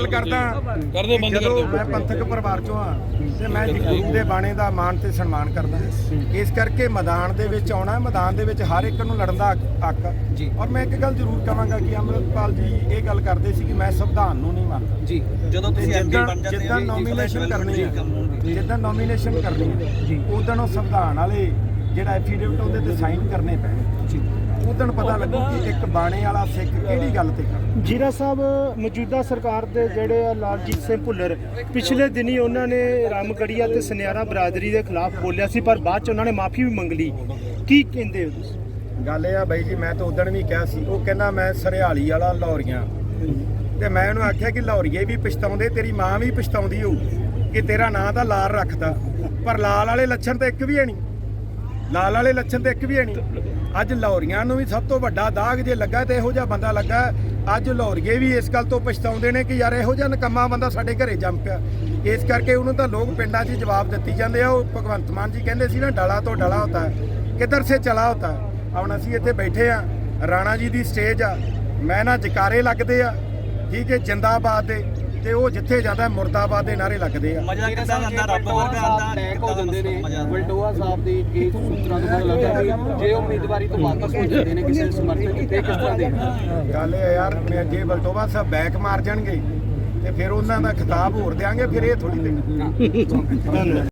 ਗੱਲ ਕਰਦਾ ਕਰਦੇ ਬੰਦ ਕਰਦੇ ਮੈਂ ਪੰਥਕ ਪਰਿਵਾਰ ਚੋਂ ਆ ਤੇ ਮੈਂ ਗੁਰੂ ਦੇ ਬਾਣੇ ਦਾ ਮਾਣ ਤੇ ਸਨਮਾਨ ਕਰਦਾ। ਇਸ ਕਰਕੇ ਮੈਦਾਨ ਦੇ ਵਿੱਚ ਆਉਣਾ ਮੈਦਾਨ ਦੇ ਵਿੱਚ ਹਰ ਇੱਕ ਨੂੰ ਲੜਨ ਦਾ ਹੱਕ-। ਜੀ। ਔਰ ਮੈਂ ਇੱਕ ਗੱਲ ਜ਼ਰੂਰ ਕਹਾਂਗਾ ਕਿ ਅੰਮ੍ਰਿਤਪਾਲ ਜੀ ਇਹ ਗੱਲ ਕਰਦੇ ਸੀ ਕਿ ਮੈਂ ਸੰਵਿਧਾਨ ਨੂੰ ਨਹੀਂ ਮੰਨਦਾ। ਜੀ। ਜਦੋਂ ਤੁਸੀਂ ਐਮਪੀ ਬਣ ਜਾਂਦੇ ਹੋ ਜਿੱਦਾਂ ਨੋਮੀਨੇਸ਼ਨ ਕਰਨੀ ਹੈ ਜੀ। ਜਿੱਦਾਂ ਨੋਮੀਨੇਸ਼ਨ ਕਰਨੀ ਹੈ ਉਦੋਂ ਉਹ ਸੰਵਿਧਾਨ ਵਾਲੇ ਜਿਹੜਾ ਐਫੀਡੇਵਿਟ ਉਹਦੇ ਤੇ ਸਾਈਨ ਕਰਨੇ ਪੈਣੇ। ਉਦੋਂ ਪਤਾ ਲੱਗੂ ਕਿ ਇੱਕ ਬਾਣੇ ਵਾਲਾ ਸਿੱਖ ਕਿਹੜੀ ਗੱਲ ਤੇ ਕਰਦਾ ਜੀਰਾ ਸਾਹਿਬ ਮੌਜੂਦਾ ਸਰਕਾਰ ਦੇ ਜਿਹੜੇ ਆ ਲਾਲਜੀਤ ਸਿੰਘ ਭੁੱਲਰ ਪਿਛਲੇ ਦਿਨੀ ਉਹਨਾਂ ਨੇ ਰਾਮਗੜੀਆ ਤੇ ਸੁਨਿਆਰਾ ਬਰਾਦਰੀ ਦੇ ਖਿਲਾਫ ਬੋਲਿਆ ਸੀ ਪਰ ਬਾਅਦ ਚ ਉਹਨਾਂ ਨੇ ਮਾਫੀ ਵੀ ਮੰਗ ਲਈ। ਕੀ ਕਹਿੰਦੇ ਹੋ ਤੁਸੀਂ? ਗੱਲ ਇਹ ਆ ਬਾਈ ਜੀ ਮੈਂ ਤਾਂ ਉਦੋਂ ਵੀ ਕਿਹਾ ਸੀ ਉਹ ਕਹਿੰਦਾ ਮੈਂ ਸਰਿਆਲੀ ਵਾਲਾ ਲਾਹੌਰੀਆਂ। ਤੇ ਮੈਂ ਉਹਨੂੰ ਆਖਿਆ ਕਿ ਲਾਹੌਰੀਏ ਵੀ ਪਛਤਾਉਂਦੇ ਤੇਰੀ ਮਾਂ ਵੀ ਪਛਤਾਉਂਦੀ ਹੋਊ ਕਿ ਤੇਰਾ ਨਾਂ ਤਾਂ ਲਾਲ ਰੱਖਦਾ ਪਰ ਲਾਲ ਵਾਲੇ ਲੱਛਣ ਤਾਂ ਇੱਕ ਵੀ ਹੈ ਨਹੀਂ। ਲਾਲ ਵਾਲੇ ਲੱਛਣ ਤਾਂ ਇੱਕ ਵੀ ਹੈ ਨਹੀਂ। ਅੱਜ ਲਾਹੌਰੀਆਂ ਨੂੰ ਵੀ ਸਭ ਤੋਂ ਵੱਡਾ ਦਾਗ ਜੇ ਲੱਗਾ ਤੇ ਇਹੋ ਜਿਹਾ ਬੰਦਾ ਲੱਗਾ, ਅੱਜ ਲਾਹੌਰੀਏ ਵੀ ਇਸ ਗੱਲ ਤੋਂ ਪਛਤਾਉਂਦੇ ਨੇ ਕਿ ਯਾਰ ਇਹੋ ਜਿਹਾ ਨਕਮਾ ਬੰਦਾ ਸਾਡੇ ਘਰੇ ਜੰਮ ਪਿਆ। ਇਸ ਕਰਕੇ ਉਹਨੂੰ ਤਾਂ ਲੋਕ ਪਿੰਡਾਂ 'ਚ ਜਵਾਬ ਦਿੱਤੀ ਜਾਂਦੇ ਆ। ਉਹ ਭਗਵੰਤ ਮਾਨ ਜੀ ਕਹਿੰਦੇ ਸੀ ਨਾ, ਡਾਲਾ ਤੋਂ ਡਾਲਾ ਹੁੰਦਾ ਕਿੱਧਰ ਸੇ ਚਲਾ ਹੁੰਦਾ ਹੁਣ ਅਸੀਂ ਇੱਥੇ ਬੈਠੇ ਆ ਰਾਣਾ ਜੀ ਦੀ ਸਟੇਜ ਆ। ਮੈਂ ਨਾ ਜਕਾਰੇ ਲੱਗਦੇ ਆ, ਠੀਕ ਹੈ, ਜਿੰਦਾਬਾਦ ਦੇ। ਤੇ ਉਹ ਜਿੱਥੇ ਜਾਂਦਾ ਮੁਰਦਾਬਾਦ ਦੇ ਨਾਰੇ ਲੱਗਦੇ ਆ। ਮਜ਼ਾ ਕਿੱਦਾਂ ਆਉਂਦਾ? ਰੱਬ ਵਰਗਾ ਆਉਂਦਾ? ਅਟੈਕ ਹੋ ਜਾਂਦੇ ਨੇ। ਵਲਟੋਆ ਸਾਹਿਬ ਦੀ ਇਹ ਸੂਤਰਾਂ ਤੋਂ ਪਤਾ ਲੱਗਦਾ ਕਿ ਜੇ ਉਹ ਉਮੀਦਵਾਰੀ ਤੋਂ ਵਾਪਸ ਹੋ ਜਾਂਦੇ ਨੇ ਕਿਸੇ ਸਮਰਥਨ ਕੀਤੇ ਕਿਸ ਤਰ੍ਹਾਂ ਦੇ? ਗੱਲ ਇਹ ਆ ਯਾਰ ਮੈਂ ਜੇ ਬਲਟੋਬਾ ਸਾਹਿਬ ਬੈਕ ਮਾਰ ਜਾਣਗੇ ਤੇ ਫਿਰ ਉਹਨਾਂ ਦਾ ਖਿਤਾਬ ਹੋਰ ਦਿਆਂਗੇ ਫਿਰ ਇਹ ਥੋੜੀ ਦੇਣਾ